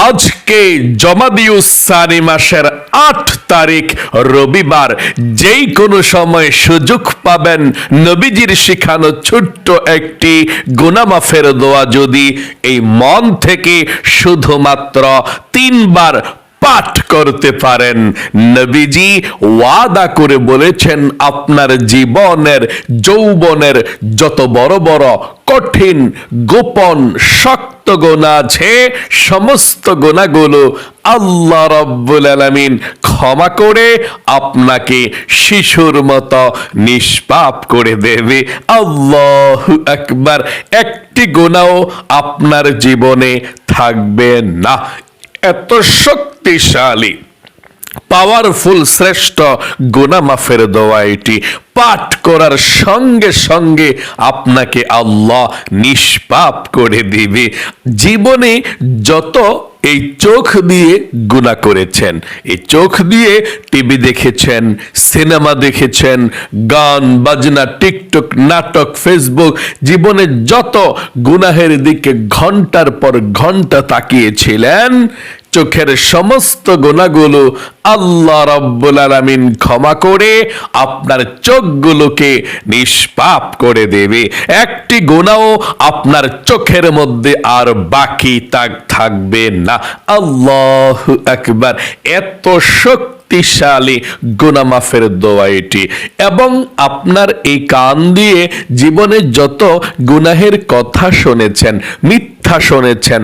আজকে জমাদিউসানি মাসের আট তারিখ, রবিবার। যেই কোনো সময় সুযোগ পাবেন নবীজির শিখানো ছোট্ট একটি গুনামাফের দোয়া যদি এই মন থেকে শুধুমাত্র তিনবার পাঠ করতে পারেন। নবীজি ওয়াদা করে বলেছেন, আপনার জীবনের, যৌবনের যত বড় বড় কঠিন, গোপন, শক্ত গোনা আছে, সমস্ত গোনাগুলো আল্লাহ রব্বুল আলামিন ক্ষমা করে আপনাকে শিশুর মতো নিষ্পাপ করে দেবে। আল্লাহ একবার একটি গোনাও আপনার জীবনে থাকবে না। এত শক্তিশালী। পাওয়ারফুল শ্রেষ্ঠ গুনামাফের দোয়া এটি পাঠ করার সঙ্গে সঙ্গে আপনাকে আল্লাহ নিষ্পাপ করে দিবে। জীবনে যত এই চোখ দিয়ে গুণা করেছেন, এই চোখ দিয়ে টিভি দেখেছেন, সিনেমা দেখেছেন, গান, বাজনা, টিকটক, নাটক, ফেসবুক, জীবনে যত গুনাহের দিকে ঘণ্টার পর ঘণ্টা তাকিয়েছিলেন চোখের সমস্ত গোনাগুলো আল্লাহ রব্বুল আলমিন ক্ষমা করে আপনার চোখগুলোকে নিষ্পাপ করে দেবে। একটি গোনাও আপনার চোখের মধ্যে আর বাকি তাক থাকবে না। আল্লাহ একবার এত শক্তিশালী গুনামাফের দোয়া এটি। এবং আপনার এই কান দিয়ে জীবনে যত গুনাহের কথা শুনেছেন, মিথ্যা শুনেছেন,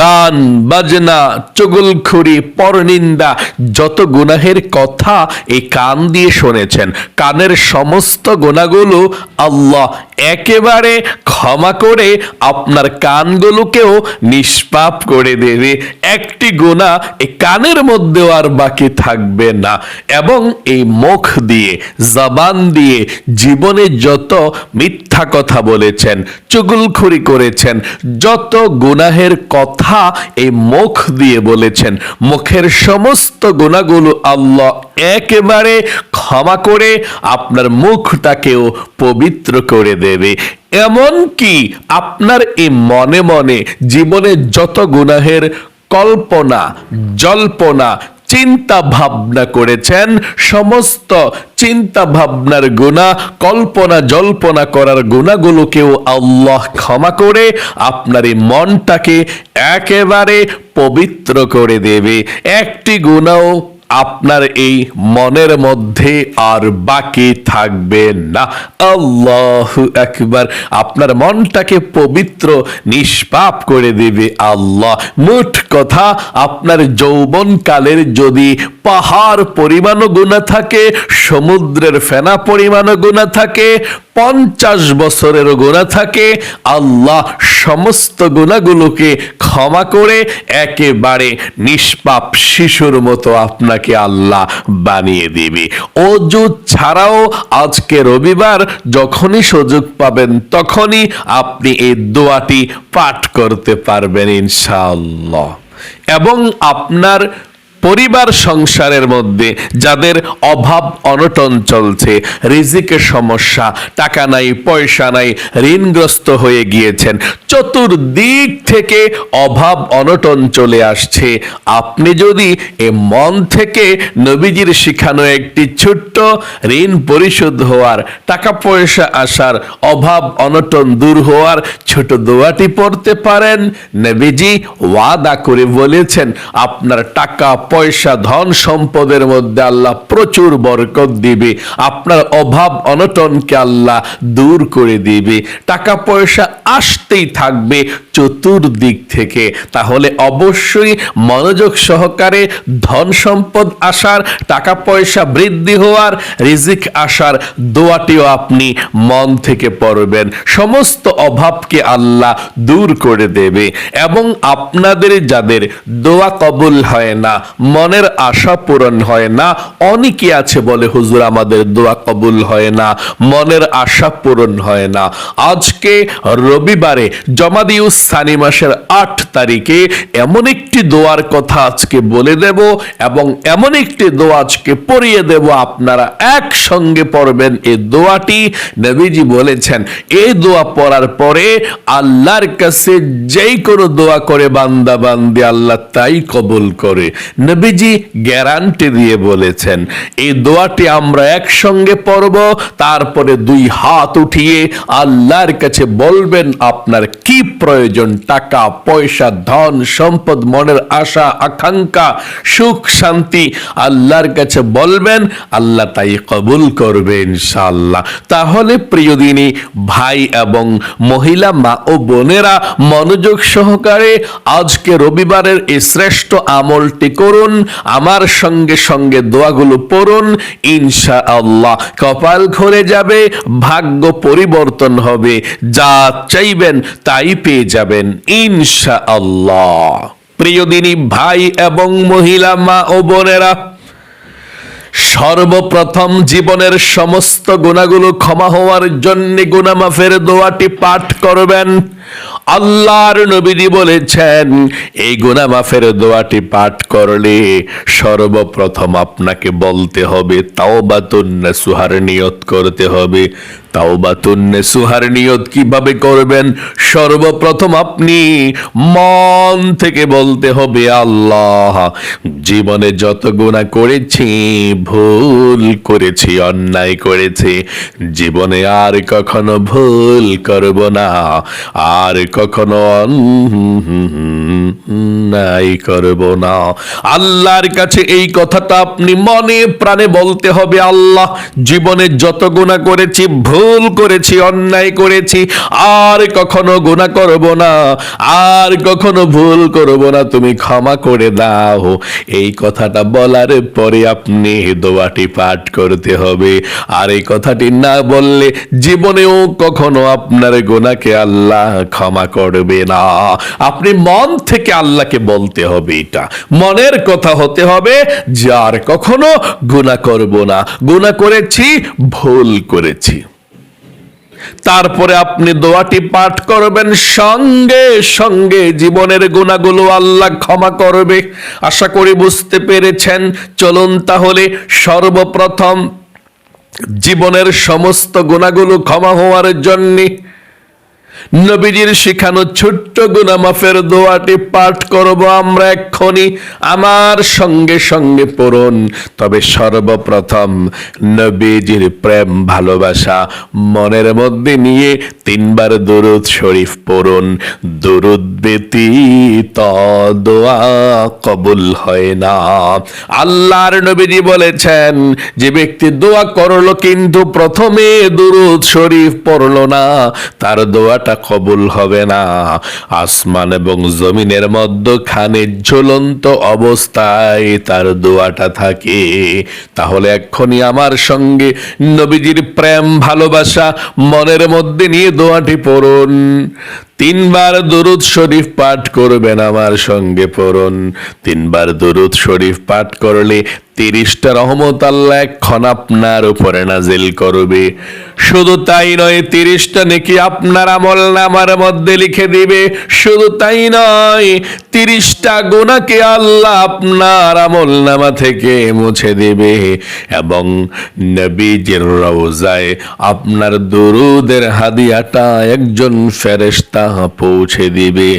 গান, বাজনা, চুগলখুরি, পরনিন্দা, যত গুনাহের কথা এই কান দিয়ে শুনেছেন, কানের সমস্ত গুণাগুলো আল্লাহ একেবারে ক্ষমা করে আপনার কানগুলোকেও নিষ্পাপ করে দেবে। একটি গুণা এই কানের মধ্যেও আর বাকি থাকবে না। এবং এই মুখ দিয়ে, জবান দিয়ে জীবনে যত মিথ্যা কথা বলেছেন, চুগুলখুরি করেছেন, যত গুনাহের কথা এই মুখ দিয়ে বলেছেন, মুখের সমস্ত গুণাগুলো আল্লাহ একেবারে ক্ষমা করে আপনার মুখটাকেও পবিত্র করে দেবে। এমন কি আপনার এই মনে মনে জীবনে যত গুনাহের কল্পনা, জল্পনা চিন্তা ভাবনা করেছেন। সমস্ত চিন্তা ভাবনার গুণা, কল্পনা জল্পনা করার গুণাগুলোকেও আল্লাহ ক্ষমা করে আপনার এই মনটাকে একেবারে পবিত্র করে দেবে। একটি গুণাও আপনার এই মনের মধ্যে আর বাকি থাকবে না। আল্লাহ একবার আপনার মনটাকে পবিত্র, নিষ্পাপ করে দেবে আল্লাহ। মুঠ কথা, আপনার যৌবন কালের যদি পাহাড় পরিমাণও গুণা থাকে, সমুদ্রের ফেনা পরিমাণও গুণা থাকে, পঞ্চাশ বছরেরও গুণা থাকে। আল্লাহ সমস্ত গুণাগুলোকে ক্ষমা করে একেবারে নিষ্পাপ শিশুর মতো আপনাকে আল্লাহ বানিয়ে দিবে। অজু ছাড়াও আজকে রবিবার যখনই সুযোগ পাবেন তখনই আপনি এই দোয়াটি পাঠ করতে পারবেন ইনশাআল্লাহ। এবং আপনার পরিবার সংসারের মধ্যে যাদের অভাব অনটন চলছে, রিজিকের সমস্যা, টাকা নাই, পয়সা নাই, ঋণগ্রস্ত হয়ে গিয়েছেন। চতুর্দিক থেকে অভাব অনটন চলে আসছে। আপনি যদি এ মন থেকে নবীজির শিখানো একটি ছোট্ট ঋণ পরিশোধ হওয়ার টাকা পয়সা আসার, অভাব অনটন দূর হওয়ার ছোট দোয়াটি পড়তে পারেন, নবীজি ওয়াদা করে বলেছেন, আপনার টাকা পয়সা, ধন সম্পদের মধ্যে আল্লাহ প্রচুর বরকত দিবে। আপনার অভাব অনটনকে আল্লাহ দূর করে দিবে। টাকা পয়সা আসতেই থাকবে চতুর্দিক থেকে। তাহলে অবশ্যই মনোযোগ সহকারে ধন সম্পদ আসার, টাকা পয়সা বৃদ্ধি হওয়ার, রিজিক আসার দোয়াটিও আপনি মন থেকে পড়বেন। সমস্ত অভাবকে আল্লাহ দূর করে দেবে। এবং আপনাদের যাদের দোয়া কবুল হয় না মনের আশা পূরণ হয় না, অনেকে আছে বলে, হুজুর, আমাদের দোয়া কবুল হয় না। মনের আশা পূরণ হয় না। আজকে রবিবারে জমাদিউস সানি মাসের আট তারিখে এমন একটি দোয়ার কথা আজকে বলে দেব এবং এমন একটি দোয়া আজকে পড়িয়ে দেব। আপনারা একসঙ্গে পড়বেন এই দোয়াটি। নবীজি বলেছেন, এই দোয়া পড়ার পরে আল্লাহর কাছে যেই কোনো দোয়া করে বান্দা বান্দি আল্লাহ তাই কবুল করে। নবীজি গ্যারান্টি দিয়ে বলেছেন, এই দোয়াটি আমরা একসঙ্গে পড়ব, তারপরে দুই হাত উঠিয়ে আল্লাহর কাছে বলবেন, আপনার কি প্রয়োজন? টাকা, পয়সা, ধন, সম্পদ, মনের আশা, আকাঙ্ক্ষা, সুখ, শান্তি। আল্লাহর কাছে বলবেন, আল্লাহ তাই কবুল করবে ইনশাআল্লাহ। তাহলে প্রিয় দিনী, ভাই এবং মহিলা, মা ও বোনেরা মনোযোগ সহকারে আজকে রবিবারের এই শ্রেষ্ঠ আমলটি করুন। আমার সঙ্গে সঙ্গে দোয়াগুলো পড়ুন ইনশা আল্লাহ কপাল ঘরে যাবে, ভাগ্য পরিবর্তন হবে, যা চাইবেন তাই পেয়ে যাবেন ইনশা আল্লাহ প্রিয় দিনী ভাই এবং মহিলা, মা ও বোনেরা সর্বপ্রথম জীবনের সমস্ত গুণাগুলো ক্ষমা হওয়ার জন্য গুণামাফের দোয়াটি পাঠ করবেন। আল্লাহর নবীজি বলেছেন, এই গুণামাফের দোয়াটি পাঠ করলে সর্বপ্রথম আপনাকে বলতে হবে তাওবাতুন্না সুহার নিয়ত করতে হবে। তাওবাতুন্নে সুহার নিয়ত কীভাবে করবেন? সর্বপ্রথম আপনি মন থেকে বলতে হবে, আল্লাহ, জীবনে যত গুণা করেছি, ভুল করেছি, অন্যায় করেছি, জীবনে আর কখনো ভুল করব না, আর কখনো অন্যায় করব না। আল্লাহর কাছে এই কথাটা আপনি মনে প্রাণে বলতে হবে, আল্লাহ, জীবনে যত গুণা করেছি, ভুল করেছি, অন্যায় করেছি, আর কখনো গুণা করব না, আর কখনো ভুল করব না, তুমি ক্ষমা করে দাও। এই কথাটা বলার পরে আপনি দোয়াটি পাঠ করতে হবে। আর এই কথাটি না বললে জীবনেও কখনো আপনার গোনাকে আল্লাহ ক্ষমা করবে না। আপনি মন থেকে আল্লাহকে বলতে হবে এটা। মনের কথা হতে হবে যার কখনো গুণা করব না। গুণা করেছি, ভুল করেছি। তারপরে আপনি দোয়াটি পাঠ করবেন, সঙ্গে সঙ্গে জীবনের গুণাগুলো আল্লাহ ক্ষমা করবে। আশা করি বুঝতে পেরেছেন। চলুন তাহলে সর্বপ্রথম জীবনের সমস্ত গুণাগুলো ক্ষমা হওয়ার জন্যে নবীজির শিখানো ছোট্ট গুনামাফের দোয়াটি পাঠ করব আমরা এক্ষুনি। আমার সঙ্গে সঙ্গে পড়ুন। তবে সর্বপ্রথম নবীজির প্রেম, ভালোবাসা মনের মধ্যে নিয়ে তিনবার দরুদ শরীফ পড়ুন। দরুদ ব্যতীত দোয়া কবুল হয় না। আল্লাহর নবীজি বলেছেন, যে ব্যক্তি দোয়া করল কিন্তু প্রথমে দুরুদ শরীফ পড়ল না, তার দোয়াটা কবুল হবে না। আসমান এবং জমিনের মধ্যখানে ঝুলন্ত অবস্থায় তার দোয়াটা থাকে। তাহলে এক্ষুনি আমার সঙ্গে নবীজির প্রেম, ভালোবাসা, মনের মধ্যে নিয়ে দোয়াটি পড়ুন। তিনবার দরুদ শরীফ পাঠ করবেন আমার সঙ্গে পড়ুন। তিনবার দরুদ শরীফ পাঠ করলে তিরিশটা রহমত আল্লাহ এক্ষণ আপনার উপরে নাজিল করবে। শুধু তাই নয়, তিরিশটা নাকি আপনার আমল নামার মধ্যে লিখে দিবে। শুধু তাই নয় তিরিশটা গোনাকে আল্লাহ আপনার আমল নামা থেকে মুছে দেবে এবং নবীজের রওজায় আপনার দরুদের হাদিয়াটা একজন ফেরেশতা পৌঁছে দিবে।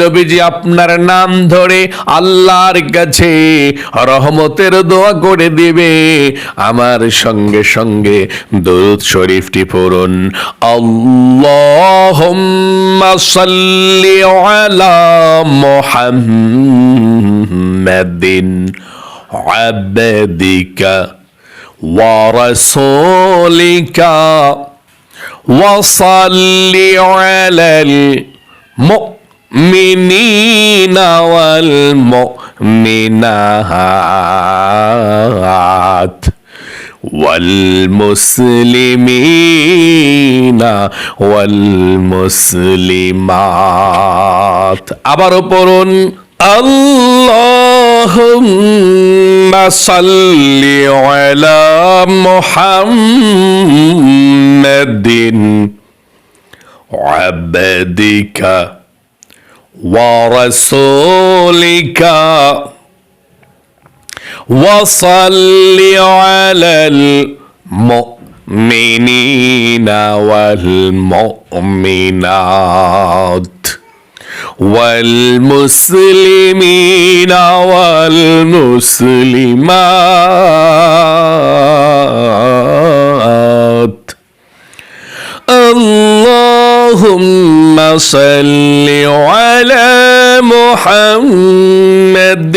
নবীজি আপনার নাম ধরে আল্লাহর কাছে রহমতের দোয়া করে দিবে। আমার সঙ্গে সঙ্গে দরুদ শরীফটি পড়ুন। আল্লাহুম্মা সাল্লি আলা محمد عبدك ورسولك. وصل على المؤمنين والمؤمنات. والمسلمين والمسلمات আবারও পড়ুন আল্লাহ اللهم صل على محمد عبدك ورسولك وصل على المؤمنين والمؤمنات والمسلمين والمسلمات. اللهم صل على محمد.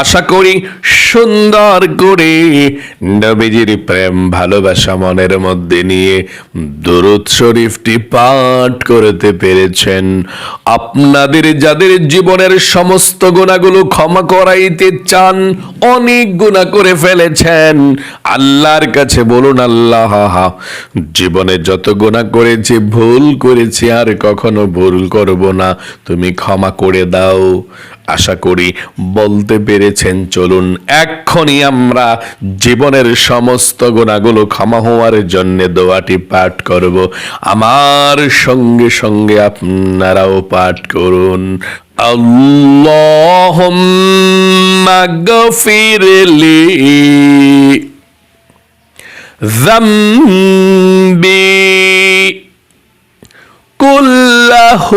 আশা করি সুন্দর করে নবীজির প্রেম, ভালোবাসা মনের মধ্যে নিয়ে দরুদ শরীফটি পাঠ করতে পেরেছেন। আপনাদের যাদের জীবনের সমস্ত গুণাগুলো ক্ষমা করাইতে চান, অনেক গুণা করে ফেলেছেন। আল্লাহর কাছে বলুন, আল্লাহ, জীবনে যত গুণা করেছি, ভুল করেছি, আর কখনো ভুল করব না। তুমি ক্ষমা করে দাও। আশা করি বলতে পেরেছেন চলুন এক্ষুনি আমরা জীবনের সমস্ত গুণাগুলো ক্ষমা হওয়ার জন্য দোয়াটি পাঠ করব আমার সঙ্গে সঙ্গে আপনারাও পাঠ করুন আল্লাহুম্মা গফিরলি ذنبي كله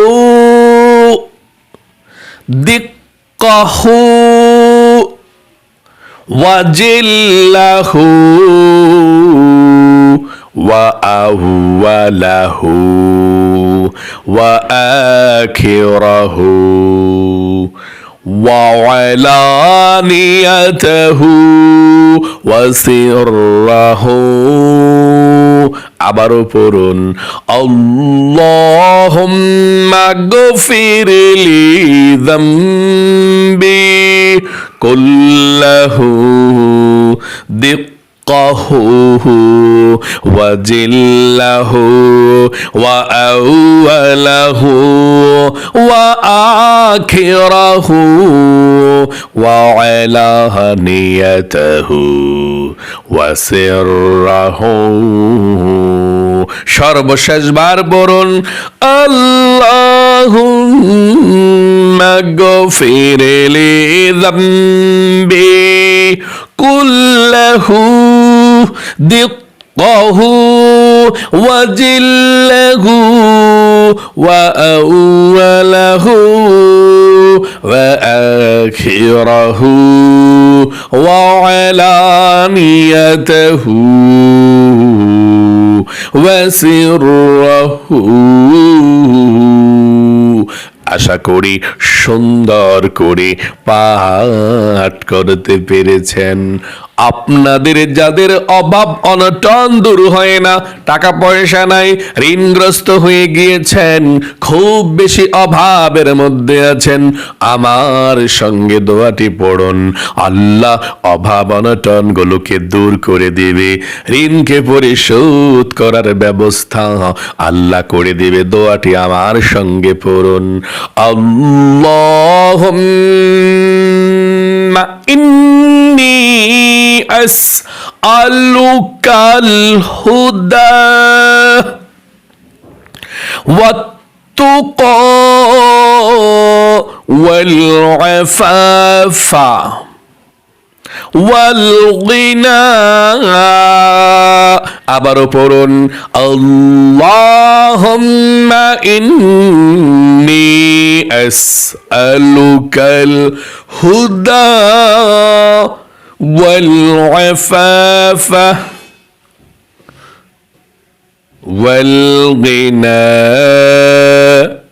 دقه وجله وأوله وآخره وعلانيته وسره আবারও পড়ুন আল্লাহুম্মা গফিরলি যামবি কুল্লাহু دقه وجله وأوله وآخره وعلانيته وسره সর্বশেষবার বলুন আল্লাহুম্মা গফিরলি যামবি কুল্লাহু دقه وجله وأوله وآخره وعلانيته وسره আশা করি সুন্দর করে পাঠ করতে পেরেছেন আপনাদের যাদের অভাব অনটন দূর হয় না টাকা পয়সা নাই ঋণগ্রস্ত হয়ে গিয়েছেন খুব বেশি অভাবের মধ্যে আছেন আমার সঙ্গে দোয়াটি পড়ুন আল্লাহ অভাব অনটন গুলোকে দূর করে দেবে ঋণকে পরিশোধ করার ব্যবস্থা আল্লাহ করে দেবে দোয়াটি আমার সঙ্গে পড়ুন اللهم إني أسألك الهدى والتقى والعفاف والغنى আবারও পড়ুন আল্লাহুম্মা ইন্নি আসআলুকাল হুদা ওয়াল আফাফা ওয়াল গিনা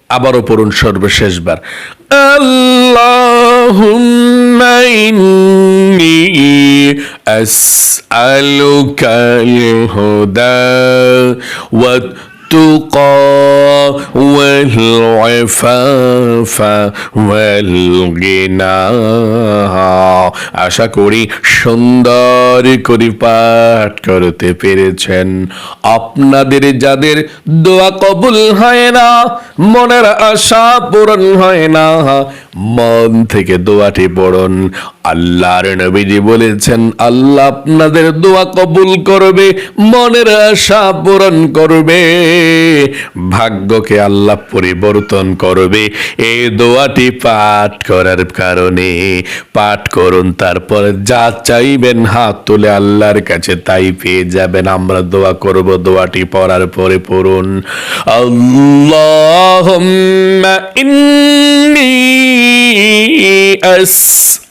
আবারও পড়ুন সর্বশেষবার আল্লাহ اللهم إني أسألك الهدى والتقى والعفاف والغنى আশা করি সুন্দর করে পাঠ করতে পেরেছেন আপনাদের যাদের দোয়া কবুল হয় না মনের আশা পূরণ হয় না মন থেকে দোয়াটি পড়ুন আল্লাহর নবীজি বলেছেন, আল্লাহ আপনাদের দোয়া কবুল করবে, মনের আশা পূরণ করবে, ভাগ্যকে আল্লাহ পরিবর্তন করবে। এই দোয়াটি পাঠ করার কারণে, পাঠ করুন, তারপর যা চাইবেন হাত তুলে আল্লাহর কাছে তাই পেয়ে যাবেন। আমরা দোয়া করব, দোয়াটি পড়ার পরে পড়ুন। আল্লাহুম্মা ইন্নী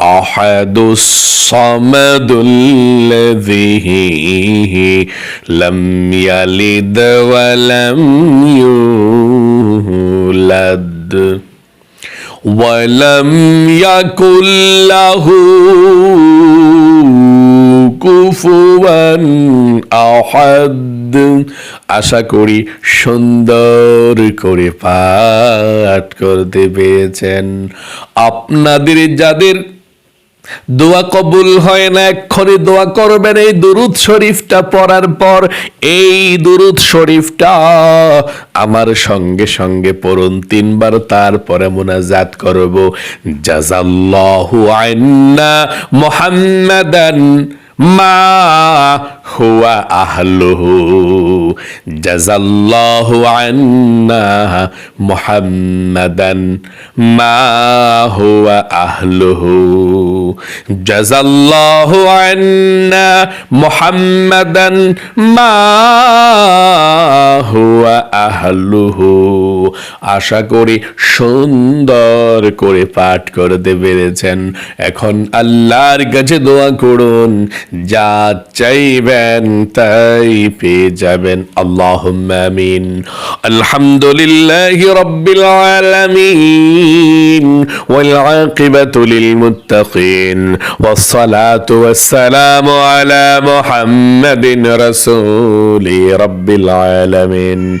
الأحد الصمد الذي لم يلد ولم يولد ولم يكن له কুফুয়ান আহাদ আশা করি সুন্দর করে পাঠ করতে পেরেছেন আপনাদের যাদের দোয়া কবুল হয় না এক্ষণে দোয়া করবেন এই দুরুদ শরীফটা পড়ার পর। এই দুরুদ শরীফটা আমার সঙ্গে সঙ্গে পড়ুন, তিনবার তারপরে মোনাজাত করব। জাজাল্লাহু আন্না মুহাম্মাদান মা হুয়া আহলুহু জাজাল্লাহু আন্না মুহাম্মাদান মা হুয়া আহলুহু জাজাল্লাহু আন্না মুহাম্মাদান মা হুয়া আহলুহু আশা করি সুন্দর করে পাঠ করতে পেরেছেন। এখন আল্লাহর কাছে দোয়া করুন, যা চাইবেন তাই পেয়ে যাবেন আল্লাহ আমিন আলহামদুলিল্লাহ রব্বিল আলামিন والعاقبة للمتقين والصلاة والسلام على محمد رسول رب العالمين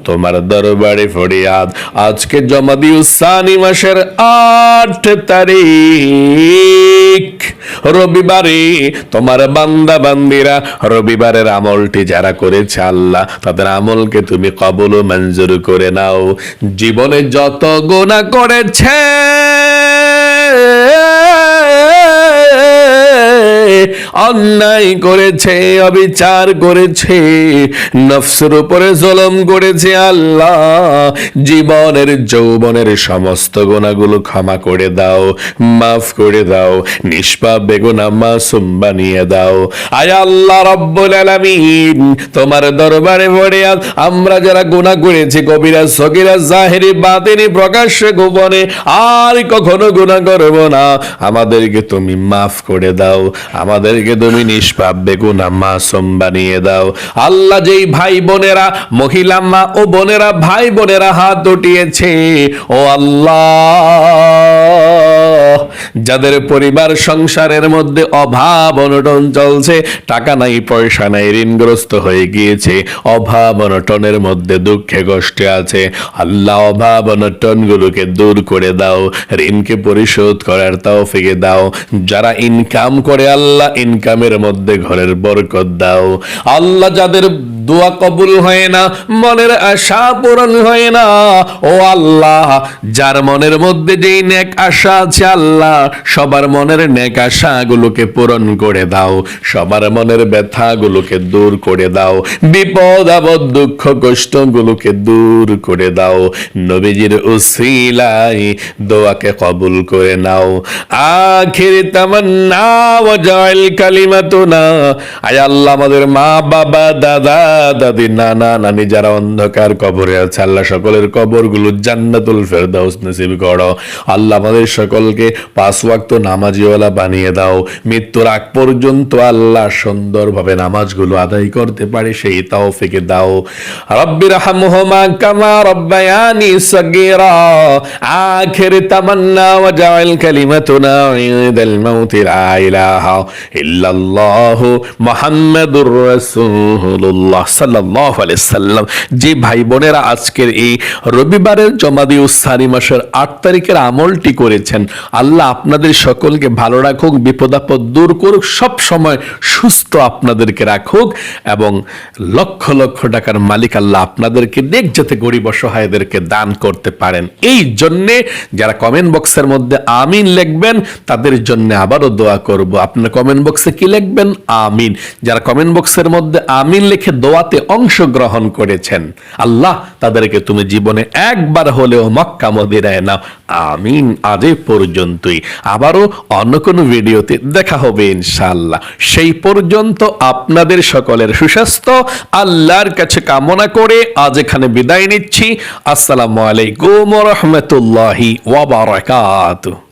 তোমার দরবারে ফরিয়াদ। আজকে জমা দিও সানি মাসের আট তারিখ। রবিবারে তোমার বান্দা বান্দিরা রবিবারের আমলটি যারা করেছে আল্লাহ, তাদের আমলকে তুমি কবল মঞ্জুর করে নাও। জীবনে যত গোনা করেছে অন্যায় করেছে, অবিচার করেছে, নফসের উপরে জলম করেছে আল্লাহ। জীবনের, যৌবনের সমস্ত গোনাগুলো ক্ষমা করে দাও, মাফ করে দাও, নিষ্পাপ, বেগুনা, মাসুম বানিয়ে দাও। আয় আল্লাহ রব্বুল আলামিন, তোমার দরবারে পড়ে আমরা যারা গুনাহ করেছি, কবিরা, সগিরা, জাহেরি, বাতিনি, প্রকাশ্যে, গোপনে, আর কখনো গুনাহ করব না। আমাদেরকে তুমি মাফ করে দাও। আমাদেরকে তুমি নিষ্পাপ, বেগুনা মাসুম বানিয়ে দাও। আল্লাহ যেই ভাই বোনেরা, মহিলা মা ও বোনেরা, ভাই বোনেরা হাত উঠিয়েছে, ও আল্লাহ, যাদের পরিবার সংসারের মধ্যে অভাব অনটন চলছে, টাকা নাই, পয়সা নাই, ঋণগ্রস্ত হয়ে গিয়েছে, অভাব অনটনের মধ্যে দুঃখে কষ্টে আছে। আল্লাহ অভাব অনটন গুলোকে দূর করে দাও, ঋণকে পরিশোধ করার তাও ফেগে দাও। যারা ইনকাম করে আল্লাহ ইনকামের মধ্যে ঘরের বরকত দাও। আল্লাহ যাদের দোয়া কবুল হয় না, মনের আশা পূরণ হয় না, ও আল্লাহ, যার মনের মধ্যে যেই নেক আশা আছে আল্লাহ, সবার মনের নেক আশাগুলোকে পূরণ করে দাও, সবার মনের ব্যথাগুলোকে দূর করে দাও, বিপদ, আপদ, দুঃখ, কষ্টগুলোকে দূর করে দাও। নবীজির উসিলাই দোয়াকে কবুল করে নাও। আখির তামান্না ওয়াজাইল কালিমাতুনা আয় আল্লাহ আমাদের মা, বাবা, দাদা, দাদি, নানা, নানি যারা অন্ধকার কবরে আছে, আল্লাহ সকলের কবরগুলো জান্নাতুল ফেরদাউস নসিব করো। আল্লাহ আমাদের সকলকে পাঁচ ওয়াক্ত নামাজিওয়ালা বানিয়ে দাও। মৃত্যুর আগ পর্যন্ত আল্লাহ সুন্দরভাবে নামাজগুলো আদায় করতে পারে, সেই তৌফিকে দাও। রব্বির হামহুমা কামা রব্বায়ানি সগীরা। আখির তামান্না ওয়াজআল কালিমাতুনা ইনদাল মাউতি লা ইলাহা ইল্লাল্লাহু মুহাম্মাদুর রাসূলুল্লাহ সাল্লাল্লাহু আলাইহি সাল্লাম। যে ভাই বোনেরা আজকের এই রবিবারের জমাদিউ সারি মাসের আট তারিখের আমলটি করেছেন, আল্লাহ আপনাদের সকলকে ভালো রাখুক বিপদ আপদ দূর করুক, সব সময় সুস্থ আপনাদেরকে রাখুক এবং লক্ষ লক্ষ টাকার মালিক আল্লাহ আপনাদেরকে দেখ যাতে গরিব অসহায়দেরকে দান করতে পারেন। এই জন্যে যারা কমেন্ট বক্সের মধ্যে আমিন লিখবেন, তাদের জন্য আবারও দোয়া করব। আপনার কমেন্ট বক্সে কি লিখবেন? আমিন। যারা কমেন্ট বক্সের মধ্যে আমিন লিখে দোয়াতে অংশগ্রহণ করেছেন, আল্লাহ তাদেরকে তুমি জীবনে একবার হলেও মক্কা মদিরায় নাও। আমিন। আজ পর্যন্তই। আবারও অন্য কোনো ভিডিওতে দেখা হবে ইনশাআল্লাহ। সেই পর্যন্ত আপনাদের সকলের সুস্বাস্থ্য, আল্লাহর কাছে কামনা করে আজ এখানে বিদায় নিচ্ছি। আসসালামু আলাইকুম রহমতুল্লাহি ওয়াবারাকাতুহু